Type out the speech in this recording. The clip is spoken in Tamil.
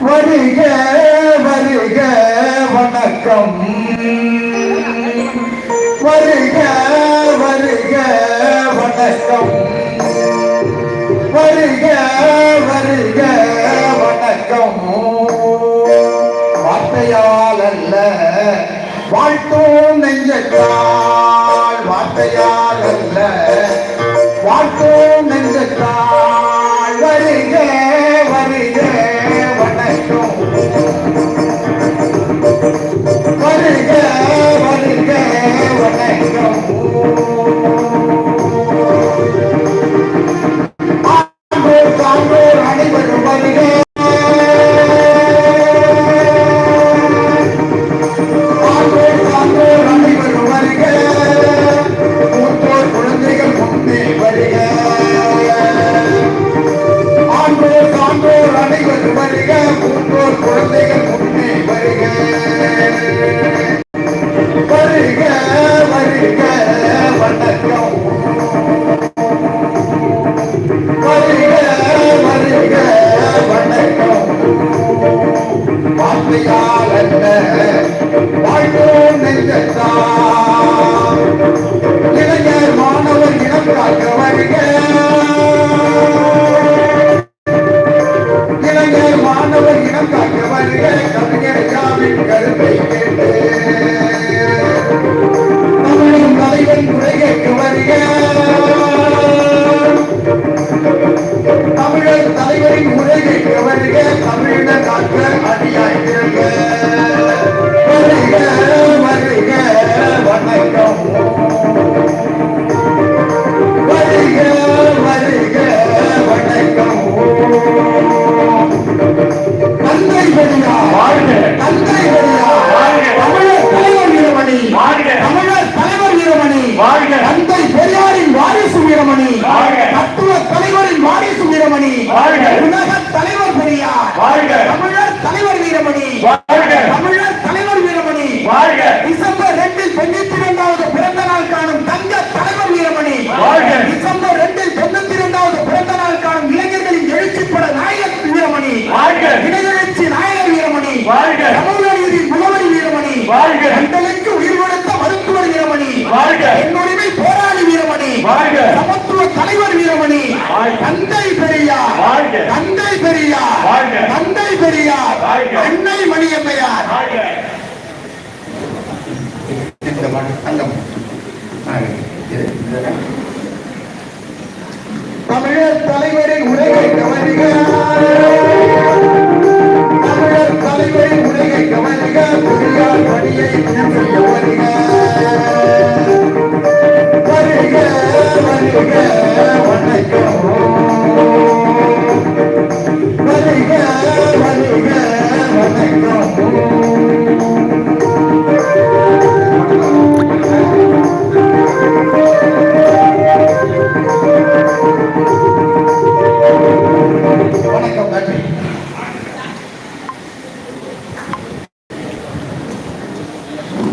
வருக வருக வணக்கம். வருக வருக வணக்கம். வருக வருக வணக்கம். வார்த்தையால் அல்ல வாழ்த்தோம் நெஞ்சத்தால். வார்த்தையால் அல்ல வாழ்த்தோம் நெஞ்சத்தால். நெஞ்சத்தால் வாழ்க. தந்தை பெரியாரின் வாரிசு வீரமணி வாழ்க. தத்துவ தலைவரின் வாரிசு வீரமணி வாழ்க. உலக தலைவர் பெரியார் வாழ்க. தமிழர் தலைவர் வீரமணி வாழ்க. தமிழர் தலைவர் வீரமணி வாழ்க. டிசம்பர் ரெண்டில் தொண்ணூத்தி இரண்டாவது பிறந்த நாள் காணும் தங்க தலைவர் வீரமணி வாழ்க. டிசம்பர் ரெண்டில் தொண்ணூத்தி இரண்டாவது பிறந்த நாள் காணும் இளைஞர்களின் எழுச்சிப்பட நாயகர் வீரமணி வாழ்க. இளைஞரட்சி நாயகர் வீரமணி வாழ்க. சமூகநீதியின் முகவரி வீரமணி வாழ்க. தந்தை பெரியார். தந்தை பெரியார். தந்தை பெரியார். அன்னை மணியம்மையார். இந்த தங்கம். தமிழர் தலைவரின் உரையை கவனிக்க தமிழர் தலைவரின் உரையை கவனிக்க பெரியார் பணியை கவனிக்க வருக வருக.